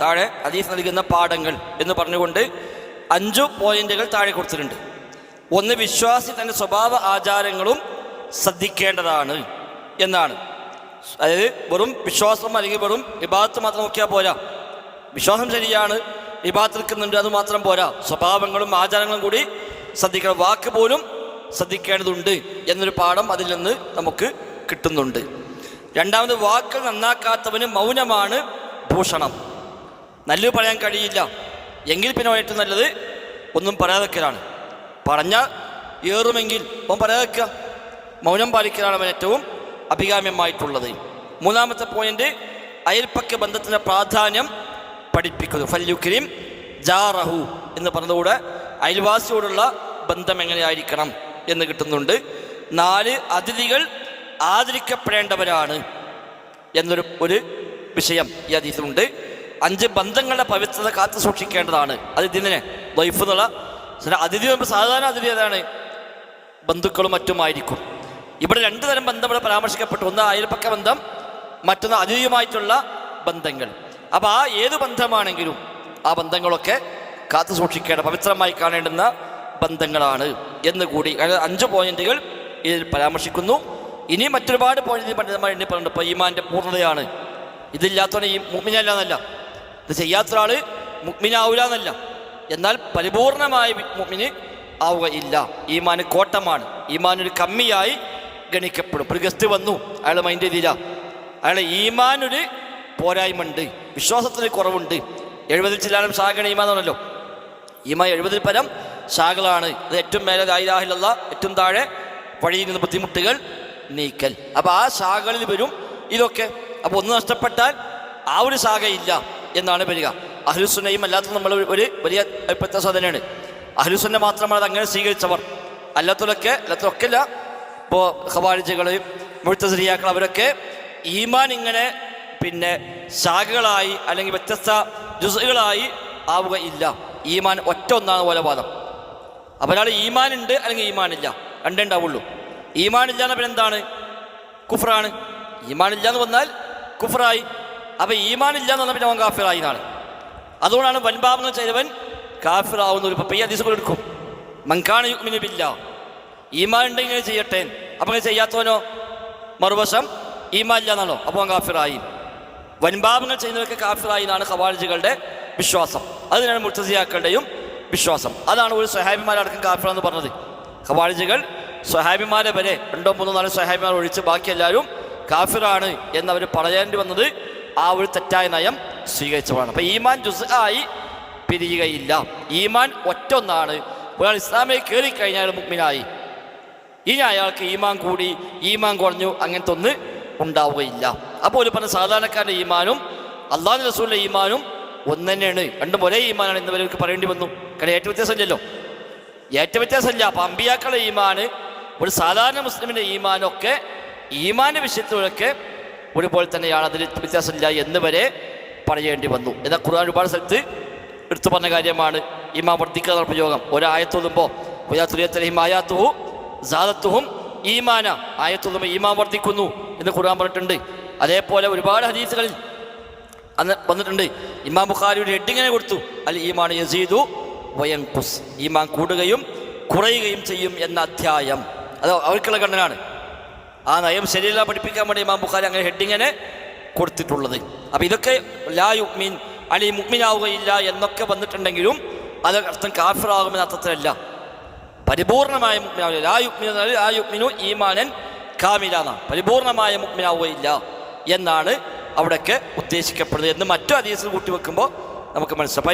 താഴെ ഹദീസ് നൽകുന്ന പാഠങ്ങൾ എന്ന് പറഞ്ഞുകൊണ്ട് അഞ്ചു പോയിന്റുകൾ താഴെ കൊടുത്തിട്ടുണ്ട്. ഒന്ന് വിശ്വാസി തന്റെ സ്വഭാവ ആചാരങ്ങളും ശ്രദ്ധിക്കേണ്ടതാണ് എന്നാണ്. അതായത് വെറും വിശ്വാസം അല്ലെങ്കിൽ വെറും വിഭാഗത്ത് മാത്രം നോക്കിയാൽ പോരാ. വിശ്വാസം ശരിയാണ് വിഭാഗത്ത് നിൽക്കുന്നുണ്ട് അത് മാത്രം പോരാ. സ്വഭാവങ്ങളും ആചാരങ്ങളും കൂടി ശ്രദ്ധിക്കണം. വാക്ക് പോലും ശ്രദ്ധിക്കേണ്ടതുണ്ട് എന്നൊരു പാഠം അതിൽ നിന്ന് നമുക്ക് കിട്ടുന്നുണ്ട്. രണ്ടാമത് വാക്ക് നന്നാക്കാത്തവന് മൗനമാണ് ഭൂഷണം. നല്ലത് പറയാൻ കഴിയില്ല. എങ്കിൽ പിന്നെ ഏറ്റവും നല്ലത് ഒന്നും പറയാതെക്കലാണ്. പറഞ്ഞാൽ ഏറുമെങ്കിൽ ഓൻ പറയാതെക്കുക മൗനം പാലിക്കലാണ് അവൻ ഏറ്റവും അഭികാമ്യമായിട്ടുള്ളത്. മൂന്നാമത്തെ പോയിന്റ് അയൽപ്പക്ക ബന്ധത്തിന്റെ പ്രാധാന്യം പഠിപ്പിക്കുന്നു. ഫല്യുക്രീം ജാറഹു എന്ന് പറഞ്ഞതുകൂടെ അയൽവാസിയോടുള്ള ബന്ധം എങ്ങനെയായിരിക്കണം എന്ന് കിട്ടുന്നുണ്ട്. നാല് അതിഥികൾ ആദരിക്കപ്പെടേണ്ടവരാണ് എന്നൊരു ഒരു വിഷയം ഈ അതീതമുണ്ട് അഞ്ച് ബന്ധങ്ങളുടെ പവിത്രത കാത്തു സൂക്ഷിക്കേണ്ടതാണ്. അത് ഇതിനെ വൈഫ് എന്നുള്ള അതിഥി നമ്മൾ സാധാരണ അതിഥി ഏതാണ്? ബന്ധുക്കളും മറ്റുമായിരിക്കും. ഇവിടെ രണ്ട് തരം ബന്ധം ഇവിടെ പരാമർശിക്കപ്പെട്ടു. ഒന്ന് അയൽപ്പക്ക ബന്ധം മറ്റൊന്ന് അതിഥിയുമായിട്ടുള്ള ബന്ധങ്ങൾ. അപ്പോൾ ആ ഏത് ബന്ധമാണെങ്കിലും ആ ബന്ധങ്ങളൊക്കെ കാത്തു സൂക്ഷിക്കേണ്ട പവിത്രമായി കാണേണ്ടുന്ന ബന്ധങ്ങളാണ് എന്ന് കൂടി അഞ്ച് പോയിന്റുകൾ ഇതിൽ പരാമർശിക്കുന്നു. ഇനി മറ്റൊരുപാട് പോയിന്റ് പണ്ഡിതന്മാർ എണ്ണി പറഞ്ഞിട്ടുണ്ട്. ഇപ്പോൾ ഈമാന്റെ പൂർണതയാണ്. ഇതില്ലാത്തവനെ ഈ മുമ്പിനല്ല എന്നല്ല. ഇത് ചെയ്യാത്ത ഒരാൾ മുഗ്മിനാവൂല എന്നല്ല എന്നാൽ പരിപൂർണമായ മുഗ്മിന് ആവുകയില്ല. ഈമാൻ കോട്ടമാണ്. ഈമാൻ ഒരു കമ്മിയായി ഗണിക്കപ്പെടും. ഒരു ഗസ്റ്റ് വന്നു അയാൾ മൈൻഡ് ചെയ്തില്ല. അയാളെ ഈമാനൊരു പോരായ്മയുണ്ട്. വിശ്വാസത്തിന് കുറവുണ്ട്. എഴുപതിൽ ചില്ലാലും ശാഖണ ഈമാനാണല്ലോ ഈമാൻ എഴുപതിൽ പരം ശാഖകളാണ്. അത് ഏറ്റവും മേലെ ദായിരാഹിലുള്ള ഏറ്റവും താഴെ വഴിയിൽ നിന്ന് ബുദ്ധിമുട്ടുകൾ നീക്കൽ. അപ്പോൾ ആ ശാഖകളിൽ വരും ഇതൊക്കെ. അപ്പോൾ ഒന്ന് നഷ്ടപ്പെട്ടാൽ ആ ഒരു ശാഖയില്ല. എന്നാണ് വരിക. അഹ്ലുസുന്നയും അല്ലാത്ത നമ്മൾ ഒരു വലിയ വ്യത്യസ്തത തന്നെയാണ് അഹ്ലുസുന്ന മാത്രമാണ് അത് അങ്ങനെ സ്വീകരിച്ചവർ. അല്ലാത്തവരൊക്കെ അല്ലാത്തതൊക്കെ അല്ല ഇപ്പോൾ ഖവാരിജകൾ മുഴുത്തസരിയാക്കൾ അവരൊക്കെ ഈമാൻ ഇങ്ങനെ പിന്നെ ശാഖകളായി അല്ലെങ്കിൽ വ്യത്യസ്ത ജുസുകളായി ആവുകയില്ല ഈമാൻ ഒറ്റ ഒന്നാണ് പോലെ വാദം. അപ്പോൾ ഈമാൻ ഉണ്ട് അല്ലെങ്കിൽ ഈമാൻ ഇല്ല രണ്ടേ ഉണ്ടാവുള്ളൂ. ഈമാൻ ഇല്ല എന്ന് പിന്നെ എന്താണ്? കുഫറാണ് ഈമാൻ ഇല്ല എന്ന് വന്നാൽ കുഫറായി അപ്പോൾ ഈമാൻ ഇല്ല എന്ന് പറഞ്ഞാൽ പിന്നെ അവൻ കാഫിറായി എന്നാണ്. അതുകൊണ്ടാണ് വൻപാപം ചെയ്തവൻ കാഫിറാവുന്ന ഒരു പയ്യ ദിവസം എടുക്കും. മങ്കാണ് യുഗ്മിന് ബില്ല. ഈമാൻ ഉണ്ടെങ്കിൽ ചെയ്യട്ടെ. അപ്പം ചെയ്യാത്തവനോ? മറുവശം ഈമാൻ ഇല്ല എന്നാണോ? അപ്പോൾ അവൻ കാഫിറായി. വൻപാപങ്ങൾ ചെയ്യുന്നവർക്ക് കാഫിറായി എന്നാണ് ഖവാരിജുകളുടെ വിശ്വാസം. അതിനാണ് മുർത്തസിയാക്കളുടെയും വിശ്വാസം. അതാണ് ഒരു സ്വഹാബിമാരടക്കം കാഫിറ എന്ന് പറഞ്ഞത്. ഖവാരിജുകൾ സ്വഹാബിമാരെ വരെ രണ്ടോ മൂന്നോ നാലോ സ്വഹാബിമാർ ഒഴിച്ച് ബാക്കി എല്ലാവരും കാഫിറാണ് എന്നവർ പറയേണ്ടി വന്നത് ആ ഒരു തെറ്റായ നയം സ്വീകരിച്ചതാണ് അപ്പം ഈമാൻ ജുസ് ആയി പിരിയുകയില്ല. ഈമാൻ ഒറ്റ ഒന്നാണ് ഒരാൾ ഇസ്ലാമിൽ കയറി കഴിഞ്ഞാൽ മുഗ്മിനായി. ഇനി അയാൾക്ക് ഈമാൻ കൂടി ഈമാൻ കുറഞ്ഞു അങ്ങനത്തെ ഒന്ന് ഉണ്ടാവുകയില്ല. അപ്പോൾ ഒരു പറഞ്ഞ സാധാരണക്കാരന്റെ ഈമാനും അള്ളാഹു റസൂലിന്റെ ഈമാനും ഒന്ന് തന്നെയാണ്. രണ്ടും ഒരേ ഈമാനാണ് ഇന്ന് വരെ പറയേണ്ടി വന്നു. കാരണം ഏറ്റവും വ്യത്യാസമില്ലല്ലോ. ഏറ്റവും വ്യത്യാസമില്ല. അപ്പം അമ്പിയാക്കളുടെ ഈമാന് ഒരു സാധാരണ മുസ്ലിമിന്റെ ഈമാനൊക്കെ ഈമാന്റെ വിഷയത്തിലൊക്കെ ഒരുപോലെ തന്നെയാണ് അതിൽ വ്യത്യാസമില്ല എന്ന് വരെ പറയേണ്ടി വന്നു. എന്നാൽ ഖുർആൻ ഒരുപാട് സ്ഥലത്ത് എടുത്തു പറഞ്ഞ കാര്യമാണ്. ഈമാൻ വർദ്ധിക്കുന്ന പ്രയോഗം. ഒരായത്തോതുമ്പോൾ ആയാത്തുഹു ജാദത്തുഹും ഈമാന. ആയത്തോതുമ്പോൾ ഈമാൻ വർദ്ധിക്കുന്നു എന്ന് ഖുർആൻ പറഞ്ഞിട്ടുണ്ട്. അതേപോലെ ഒരുപാട് ഹദീസുകളിൽ അന്ന് വന്നിട്ടുണ്ട്. ഇമാം ബുഖാരി ഒരു കൊടുത്തു. അൽ ഈമാൻ യസീദു വയൻകുസ്. ഈമാൻ കൂടുകയും കുറയുകയും ചെയ്യും എന്ന അധ്യായം. അത് അവർക്കുള്ള ഖണ്ഡനാണ്. ആ നയം ശരിയല്ല പഠിപ്പിക്കാൻ വേണ്ടി ഇമാം ബുഖാരി അങ്ങനെ ഹെഡിങ്ങനെ കൊടുത്തിട്ടുള്ളത്. അപ്പം ഇതൊക്കെ ലാ യുക്മീൻ അലി മുക്മിനാവുകയില്ല എന്നൊക്കെ വന്നിട്ടുണ്ടെങ്കിലും അത് അർത്ഥം കാഫിറാകുമെന്ന അർത്ഥത്തിലല്ല. പരിപൂർണമായ മുക്മിനാവില്ല ലാ യുക്മിനു ലാ ഈമാനൻ കാമിലാണ് പരിപൂർണമായ മുക്മിനാവുകയില്ല എന്നാണ് അവിടെയൊക്കെ ഉദ്ദേശിക്കപ്പെടുന്നത് എന്ന് മറ്റു അതീസിൽ കൂട്ടി വെക്കുമ്പോൾ നമുക്ക് മനസ്സിലാവും